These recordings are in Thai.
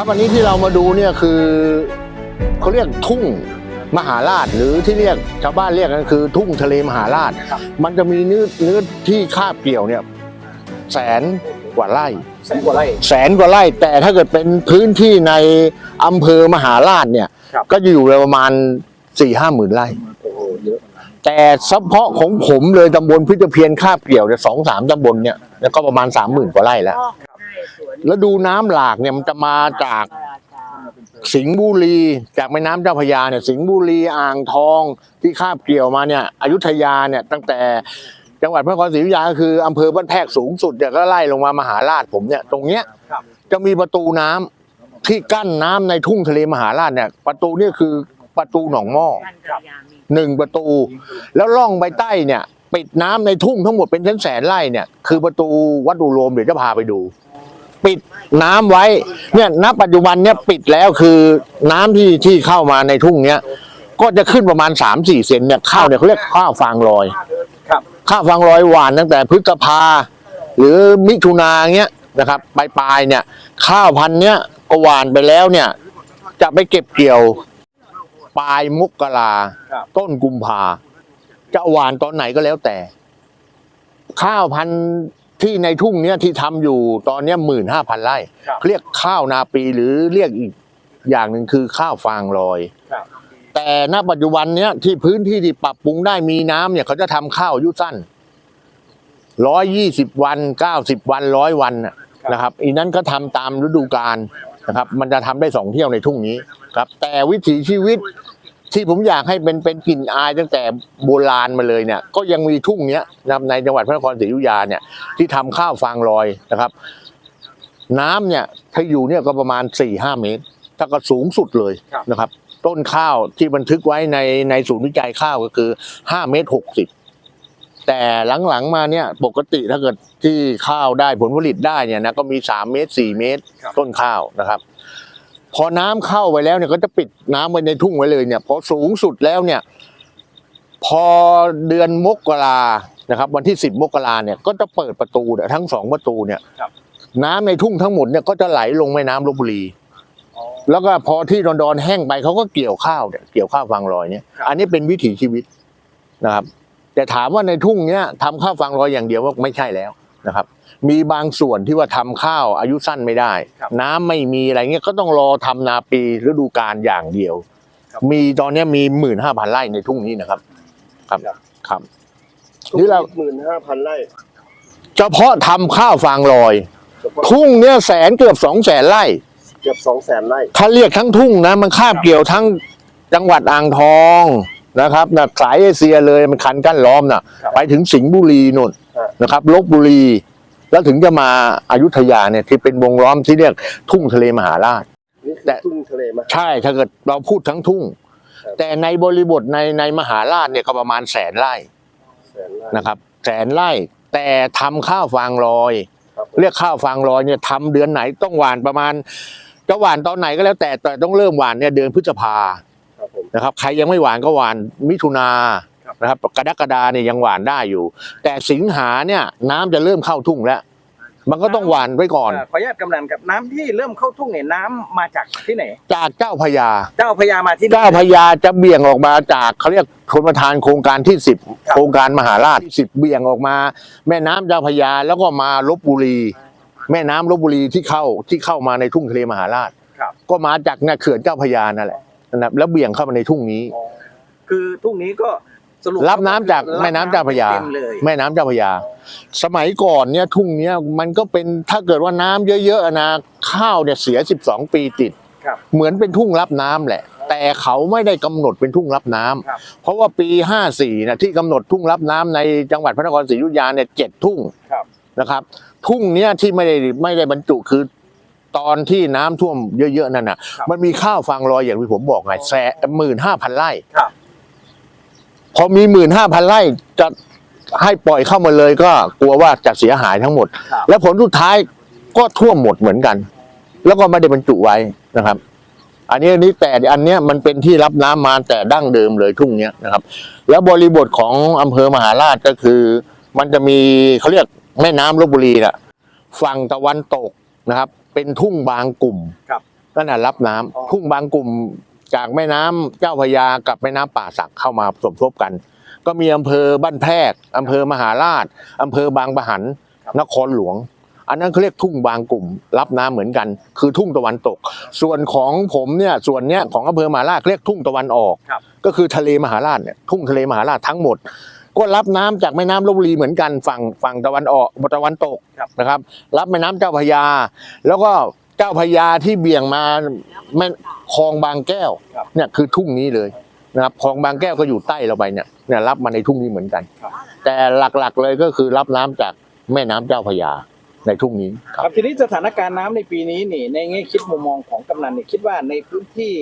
ครับอันนี้ที่เรามาดูเนี่ยคือเขาเรียกทุ่งมหาราชหรือที่เรียกชาวบ้านเรียกกันคือ ทุ่งทะเลมหาราชครับมันจะมีเนื้อเนื้อที่คาบเกี่ยวเนี่ยแสนกว่าไร่แสนกว่าไร่แสนกว่าไร่แต่ถ้าเกิดเป็นพื้นที่ในอำเภอมหาราชเนี่ยครับก็จะอยู่ประมาณสี่ห้าหมื่นไร่โอ้โหเยอะ แต่เฉพาะของผมเลยตำบลพิจเพียนคาบเกี่ยวเนี่ยสองสามตำบลเนี่ยแล้วก็ประมาณสามหมื่นกว่าไร่แล้ว แล้วดูน้ำหลากเนี่ยมันจะมาจากสิงห์บุรี จากแม่น้ำเจ้าพระยาเนี่ยสิงห์บุรีอ่างทองที่คาบเกี่ยวมาเนี่ยอยุธยาเนี่ยตั้งแต่จังหวัดพระนครศรีอยุธยาก็คืออำเภอบ้านแพรกสูงสุดเนี่ยก็ไล่ลงมามหาราชผมเนี่ยตรงเนี้ยครับจะมีประตูน้ำที่กั้นน้ำในทุ่งทะเลมหาราชเนี่ยประตูเนี่ยคือประตูหนองหม้อ หนึ่งประตู แล้วล่องไปใต้เนี่ย ปิดน้ำในทุ่งทั้งหมดเป็นแสนแสนๆไร่เนี่ย คือประตูวัดดูโรมเดี๋ยวจะพาไปดู ปิดน้ำไว้เนี่ยณปัจจุบันเนี่ยปิดแล้วคือน้ำที่ที่เข้ามาในทุ่งเนี้ยก็จะขึ้นประมาณ3 4เซนเนี่ยข้าวเนี่ยเขาเรียกข้าวฟางลอยครับข้าวฟางลอยหวานตั้งแต่พฤษภา หรือมิถุนาเงี้ยนะครับปลายปลายๆเนี่ย ข้าวพันธุ์เนี้ยก็หวานไปแล้วเนี่ย จะไปเก็บเกี่ยว ปลายมกราครับ ต้นกุมภาจะหวานตอนไหนก็แล้วแต่ ข้าวพันธุ์ที่ในทุ่งเนี้ยที่ทำอยู่ตอนเนี้หมื่นห้าพันไร่ ครับ เรียกข้าวนาปีหรือเรียกอีกอย่างหนึ่งคือข้าวฟางลอย ครับ แต่ณปัจจุบันเนี้ยที่พื้นที่ที่ปรับปรุงได้มีน้ำเนี่ยเขาจะทำข้าวอายุสั้นร้อยยี่สิบวันเก้าสิบวันร้อยวันน่ะนะครับ อีนั้นก็ทำตามฤดูกาล นะครับ มันจะทำได้สองเที่ยวในทุ่งนี้ครับ แต่วิถีชีวิตที่ผมอยากให้เป็นเป็นกลิ่นอายตั้งแต่โบราณมาเลยเนี่ย ก็ยังมีทุ่งเนี้ยนะครับในจังหวัดพระนครศรีอยุธยาเนี่ยที่ทำข้าวฟางลอยนะครับ น้ำเนี่ยถ้าอยู่เนี่ยก็ประมาณสี่ห้าเมตร ถ้าก็สูงสุดเลยนะครับ ต้นข้าวที่บันทึกไว้ในในศูนย์วิจัยข้าวก็คือห้าเมตรหกสิบ แต่หลังๆมาเนี่ยปกติถ้าเกิดที่ข้าวได้ผลผลิตได้เนี่ยนะก็มีสามเมตรสี่เมตรครับต้นข้าวนะครับ พอน้ำเข้าไปแล้วเนี่ยก็จะปิดน้ำไว้ในทุ่งไว้เลยเนี่ยพอสูงสุดแล้วเนี่ยพอเดือนมกรานะครับวันที่สิบมกราเนี่ยก็จะเปิดประตูเนี่ยทั้งสองประตูเนี่ยครับน้ำในทุ่งทั้งหมดเนี่ยก็จะไหลลงแม่น้ำลบบุรีอ๋อแล้วก็พอที่ดอนๆแห้งไปเขาก็เกี่ยวข้าวเนี่ยเกี่ยวข้าวฟางลอยเนี่ยครับอันนี้เป็นวิถีชีวิตนะครับ แต่ถามว่าในทุ่งเนี้ยทำข้าวฟางลอยอย่างเดียวว่าไม่ใช่แล้วนะครับ มีบางส่วนที่ว่าทำข้าวอายุสั้นไม่ได้ น้ำไม่มีอะไรเงี้ยก็ต้องรอทำนาปีฤดูกาลอย่างเดียว มีตอนเนี้ยมีหมื่นห้าพันไร่ในทุ่งนี้นะครับ ครับครับนี่เราหมื่นห้าพันไร่เฉพาะทำข้าวฟางลอยเฉพาะทุ่งเนี้ยแสนเกือบสองแสนไร่ เกือบสองแสนไร่ถ้าเรียกทั้งทุ่งนะ มันคาบเกี่ยวทั้งจังหวัดอ่างทอง นะครับนะสายเอเชียเลยมันคันกั้นล้อมน่ะครับไปถึงสิงห์บุรีนู่นครับนะครับลบบุรี แล้วถึงจะมาอายุทยาเนี่ยที่เป็นวงล้อมที่เรียกทุ่งทะเลมหาราชนี่คือแต่ทุ่งทะเลมาใช่ถ้าเกิดเราพูดทั้งทุ่งครับแต่ในบริบทในในมหาราชเนี่ยก็ประมาณแสนไร่แสนไร่นะครับ แสนไร่แต่ทำข้าวฟางลอยครับผมเรียกข้าวฟางลอยเนี่ยทำเดือนไหนต้องหวานประมาณจะหวานตอนไหนก็แล้วแต่แต่ต้องเริ่มหวานเนี่ยเดือนพฤษภาครับผม นะครับ ใครยังไม่หวานก็หวานมิถุนาครับนะครับกรกฎาเนี่ยยังหวานได้อยู่ แต่สิงหาเนี่ยน้ำจะเริ่มเข้าทุ่งแล้ว มันก็ต้องหวานไว้ก่อนเอ่อขออนุญาตกำนันครับน้ำที่เริ่มเข้าทุ่งเนี่ยน้ำมาจากที่ไหน จากเจ้าพระยาเจ้าพญามาที่นี่เจ้าพระยาจะเบี่ยงออกมาจากเขาเรียกชนประทานโครงการที่สิบครับโครงการมหาราชที่สิบเบี่ยงออกมา แม่น้ำเจ้าพระยาแล้วก็มาลบบุรี แม่น้ำลบบุรีที่เข้าที่เข้ามาในทุ่งทะเลมหาราชครับก็มาจากเนี่ยเขื่อนเจ้าพระยานั่นแหละ นะครับแล้วเบี่ยงเข้ามาในทุ่งนี้ คือทุ่งนี้ก็สรุปรับน้ำจากแม่น้ำเจ้าพระยา เต็มเลยแม่น้ำเจ้าพระยา สมัยก่อนเนี่ยทุ่งเนี้ยมันก็เป็นถ้าเกิดว่าน้ำเยอะๆนะข้าวเนี่ยเสีย 12 ปีติด ครับ เหมือนเป็นทุ่งรับน้ำแหละ แต่เขาไม่ได้กำหนดเป็นทุ่งรับน้ำครับ เพราะว่าปี 54นะที่กำหนดทุ่งรับน้ำในจังหวัดพระนครศรีอยุธยาเนี่ยเจ็ดทุ่งครับ นะครับ ทุ่งเนี้ยที่ไม่ได้ไม่ได้บรรจุคือ ตอนที่น้ำท่วมเยอะๆนั่นน่ะครับมันมีข้าวฟางลอยอย่างที่ผมบอกไงแสนหมื่นห้าพันไร่ครับพอมีหมื่นห้าพันไร่จะให้ปล่อยเข้ามาเลยก็กลัวว่าจะเสียหายทั้งหมดครับและผลสุดท้ายก็ท่วมหมดเหมือนกัน แล้วก็ไม่ได้บรรจุไว้นะครับ อันนี้อันนี้แต่อันเนี้ยมันเป็นที่รับน้ำมาแต่ดั้งเดิมเลยทุ่งเนี้ยนะครับ แล้วบริบทของอำเภอมหาราชก็คือ มันจะมีเขาเรียกแม่น้ำลบบุรีน่ะฝั่งตะวันตกนะครับ เป็นทุ่งบางกลุ่มครับนั่นน่ะรับน้ำอ๋อทุ่งบางกลุ่มจากแม่น้ำเจ้าพระยากับแม่น้ำป่าสักเข้ามาสมทบกัน ก็มีอำเภอบ้านแพรกอำเภอมหาราชอำเภอบางปะหันนครหลวง อันนั้นเขาเรียกทุ่งบางกลุ่ม รับน้ำเหมือนกัน คือทุ่งตะวันตก ส่วนของผมเนี่ยส่วนเนี้ยของอำเภอมหาราชเรียกทุ่งตะวันออกครับก็คือทะเลมหาราชเนี่ยทุ่งทะเลมหาราชทั้งหมด ก็รับน้ำจากแม่น้ำลบบุรีเหมือนกันฝั่งฝั่งตะวันออกตะวันตกครับนะครับ รับแม่น้ำเจ้าพระยา แล้วก็เจ้าพระยาที่เบี่ยงมาแม่คลองบางแก้วครับเนี่ยคือทุ่งนี้เลยนะครับคลองบางแก้วก็อยู่ใต้เราไปเนี่ยเนี่ยรับมาในทุ่งนี้เหมือนกันครับแต่หลักๆเลยก็คือรับน้ำจากแม่น้ำเจ้าพระยาในทุ่งนี้คครับรับทีนี้สถานการณ์น้ำในปีนี้นี่ในแง่คิดมุมมองของกำนันเนี่ยคิดว่าในพื้นที่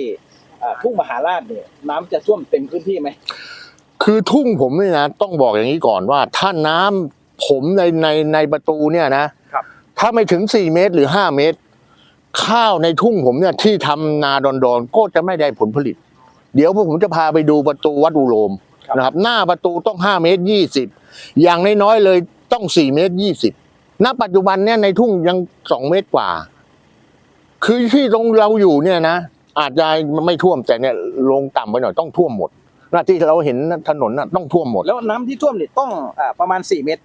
อ่าทุ่งมหาราชเนี่ยน้ำจะท่วมเต็มพื้นที่ไหม คือทุ่งผมเนี่ยนะต้องบอกอย่างนี้ก่อนว่า ถ้าน้ำผมในในในประตูเนี่ยนะครับถ้าไม่ถึงสี่เมตรหรือห้าเมตร ข้าวในทุ่งผมเนี่ยที่ทำนาดอนดอนๆก็จะไม่ได้ผลผลิต เดี๋ยวผมจะพาไปดูประตูวัดอุโรมครับนะครับ หน้าประตูต้องห้าเมตรยี่สิบอย่างน้อยๆเลยต้องสี่เมตรยี่สิบณปัจจุบันเนี่ยในทุ่งยังสองเมตรกว่า คือที่ตรงเราอยู่เนี่ยนะอาจจะไม่ท่วมแต่เนี่ยลงต่ำไปหน่อยต้องท่วมหมดห น้าที่เราเห็นถนนน่ะต้องท่วมหมด แล้วน้ำที่ท่วมเนี่ยต้องอ่าประมาณ4เมตร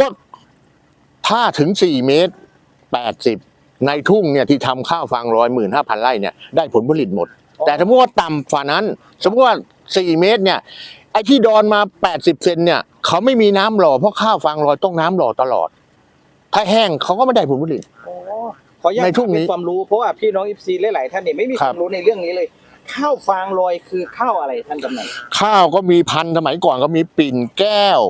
ก็ถ้าถึงสี่เมตรแปดสิบในทุ่งเนี่ยที่ทำข้าวฟางร้อยหมื่นห้าพันไร่เนี่ยได้ผลผลิตหมด อ๋อ แต่สมมติว่าต่ำฝ่านั้น สมมติว่าสี่เมตรเนี่ยไอ้ที่ดอนมาแปดสิบเซนเนี่ยเขาไม่มีน้ำหล่อเพราะข้าวฟางลอยต้องน้ำหล่อตลอด ถ้าแห้งเขาก็ไม่ได้ผลผลิต ขออนุญาตในทุ่งนี้ถามเป็นความรู้เพราะว่าพี่น้องอิฟซีหลายๆท่านเนี่ยไม่มีคครับวามรู้ในเรื่องนี้เลย ข้าวฟางลอยคือข้าวอะไรท่านกำนันข้าวก็มีพันธุ์สมัยก่อนก็มีปิ่นแก้ว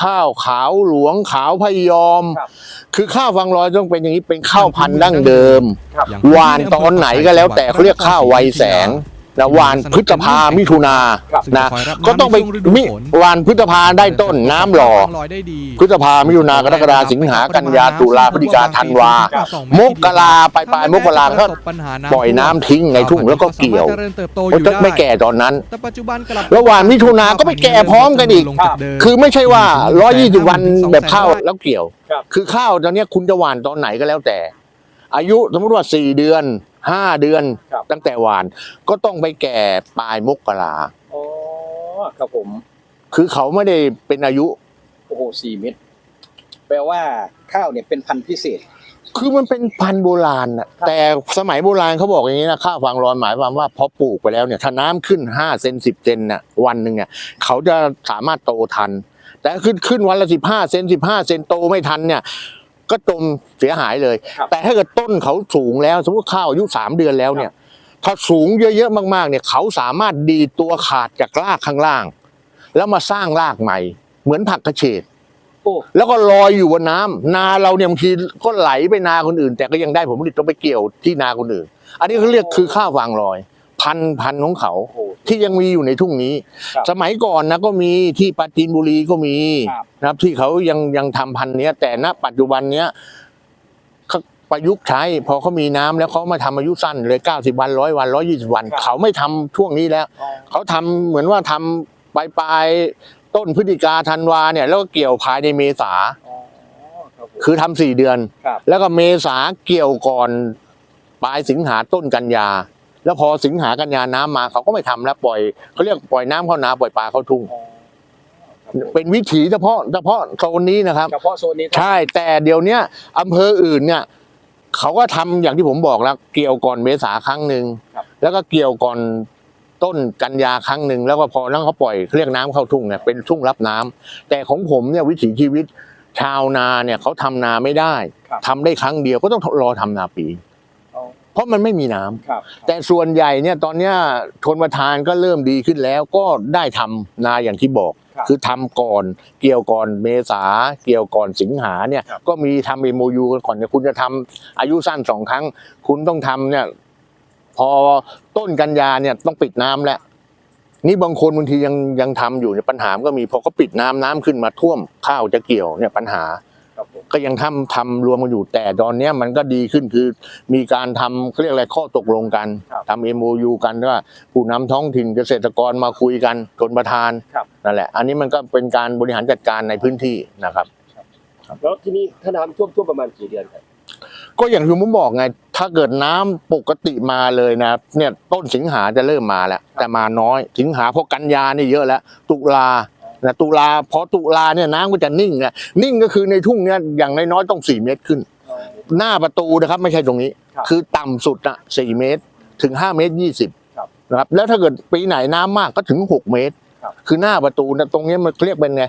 ข้าวขาวหลวงขาวพยอม ครับ คือข้าวฟางลอยต้องเป็นอย่างนี้เป็นข้าวพันธุ์ดั้งเดิม ครับ หวานตอนไหนก็แล้วแต่เขาเรียกข้าวไวแสง นะหวานพฤษภามิถุนาครับนะซึ่จคยรับก็ต้องไปน้ำในช่วฤดูมิฝนหวานพฤษภาได้ต้นน้ำหล่อลอยได้ดีพฤษภามิถุนากรกฎาสิงหากันยาตุลาพฤศจิกาธันวาครับมกราปลายปลายมกราก็ปัญหาปล่อยน้ำทิ้งในทุ่งแล้วก็เกี่ยวสามารถเจริญเติบโตอโอ้ยยู่จะได้ไม่แก่ตอนนั้นแต่ปัจจุบันกลับแล้วหวานมิถุนาก็ไปแก่พร้อมกันอีกลงจากเดิมคือไม่ใช่ว่าหนึ่งแสน120 วันสองแสนแบบข้าวไร่แล้วเกี่ยวครับคือข้าวตอนเนี้ยคุณจะหวานตอนไหนก็แล้วแต่ อายุสมมติว่า 4 เดือน 5เดือนครับ ตั้งแต่หวาน ก็ต้องไปแก่ปลายมกราอ๋อครับผม คือเขาไม่ได้เป็นอายุ โอ้โหสี่เมตรแปลว่าข้าวเนี่ยเป็นพันธุ์พิเศษ คือมันเป็นพันธุ์โบราณน่ะครับแต่สมัยโบราณเขาบอกอย่างนี้นะข้าวฟางร้อนหมายความว่าพอปลูกไปแล้วเนี่ยถ้าน้ำขึ้นห้าเซนสิบเซนน่ะวันหนึ่งเนี่ยเขาจะสามารถโตทัน แต่ขึ้นขึ้นวันละสิบห้าเซนสิบห้าเซนโตไม่ทันเนี่ย ก็จมเสียหายเลย ครับแต่ถ้าเกิดต้นเขาสูงแล้วสมมติข้าวอายุสามเดือนแล้วเนี่ย ถ้าสูงเยอะๆมากๆ เนี่ยเขาสามารถดีดตัวขาดจากรากข้างล่าง แล้วมาสร้างรากใหม่ เหมือนผักกระเฉดโอ้ แล้วก็ลอยอยู่บนน้ำนาเราเนี่ยบางทีก็ไหลไปนาคนอื่น แต่ก็ยังได้ผลผลิตต้องไปเกี่ยวที่นาคนอื่น อันนี้เขาเรียกคือข้าววางลอย พันธุ์พันธุ์ของเขาโหที่ยังมีอยู่ในทุ่งนี้ ครับสมัยก่อนนะก็มีที่ปราจีนบุรีก็มีครับ นะครับ ที่เขายังยังทำพันธุ์เนี้ย แต่ณปัจจุบันเนี้ยเขาประยุกต์ใช้ พอเขามีน้ำแล้วเขามาทำอายุสั้นเลยเก้าสิบวันร้อยวันร้อยี่สิบวันครับเขาไม่ทำช่วงนี้แล้วอ๋อเขาทำเหมือนว่าทำปลายปลายๆต้นพฤศจิกาธันวาเนี่ยแล้วก็เกี่ยวภายในเมษาอ๋อครับผม คือทำสี่เดือน ครับ แล้วก็เมษาเกี่ยวก่อนปลายสิงหาต้นกันยา แล้วพอสิงหากันยาน้ำมาเขาก็ไม่ทำแล้วปล่อยเขาเรียกปล่อยน้ำเข้านาปล่อยปลาเข้าทุ่งอ๋อครับผมเป็นวิถีเฉพาะเฉพาะโซนนี้นะครับเฉพาะโซนนี้ใช่ แต่เดี๋ยวเนี้ยอำเภออื่นเนี่ยเขาก็ทำอย่างที่ผมบอกแล้ว เกี่ยวก่อนเมษาครั้งหนึ่งครับแล้วก็เกี่ยวก่อนต้นกันยาครั้งหนึ่งแล้วก็พอแล้วเขาปล่อยเรียกน้ำเข้าทุ่งเนี่ยเป็นทุ่งรับน้ำแต่ของผมเนี่ยวิถีชีวิตชาวนาเนี่ยเขาทำนาไม่ได้ครับทำได้ครั้งเดียวก็ต้องรอทำนาปีอ๋อ เพราะมันไม่มีน้ำครับแต่ส่วนใหญ่เนี่ยตอนเนี้ยชนประทานก็เริ่มดีขึ้นแล้วก็ได้ทำนาอย่างที่บอกครับคือทำก่อนเกี่ยวก่อนเมษาเกี่ยวก่อนสิงหาเนี่ยครับก็มีทำเอโมยูก่อนเนี่ยคุณจะทำอายุสั้นสองครั้ง คุณต้องทำเนี่ยพอต้นกันยาเนี่ยต้องปิดน้ำแล้วนี่บางคนบางทียังยังทำอยู่เนี่ยปัญหามันก็มีพอเขาปิดน้ำน้ำขึ้นมาท่วมข้าวจะเกี่ยวเนี่ยปัญหาครับผม ก็ยังทำทำรวมกันอยู่แต่ตอนเนี้ยมันก็ดีขึ้นคือมีการทำเขาเรียกอะไรข้อตกลงกันครับทำ MOU กันว่าผู้นำท้องถิ่นเกษตรกรมาคุยกันชนประธานครับนั่นแหละ อันนี้มันก็เป็นการบริหารจัดการในพื้นที่นะครับแล้วที่นี่ถ้าน้ำท่วมท่วมประมาณกี่เดือนครับก็อย่างที่ผมบอกไง ถ้าเกิดน้ำปกติมาเลยนะเนี่ยต้นสิงหาจะเริ่มมาแล้ว แต่มาน้อยสิงหาพอกันยานี่เยอะแล้ว ตุลา นะตุลาพอตุลาเนี่ยน้ำก็จะนิ่งนะนิ่งก็คือในทุ่งเนี่ยอย่างน้อยๆต้องสี่เมตรขึ้น หน้าประตูนะครับไม่ใช่ตรงนี้ครับคือต่ำสุดอะสี่เมตร ถึงห้าเมตรยี่สิบครับนะครับแล้วถ้าเกิดปีไหนน้ำมากก็ถึงหกเมตรครับคือหน้าประตูนะตรงเนี้ยมันเรียกเป็นไง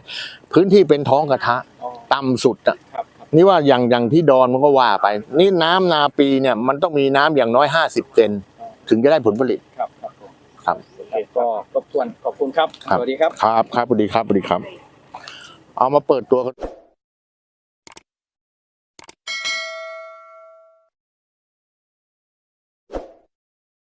พื้นที่เป็นท้องกระทะอ๋อต่ำสุดอะครับครับนี่ว่าอย่างอย่างที่ดอนมันก็ว่าไป นี่น้ำนาปีเนี่ยมันต้องมีน้ำอย่างน้อยห้าสิบเซนถึงจะได้ผลผลิตครับครับ วนขอบคุณครับครับ สวัสดีครับ ครับครับสวัสดีครับสวัสดีครับ เอามาเปิดตัวกัน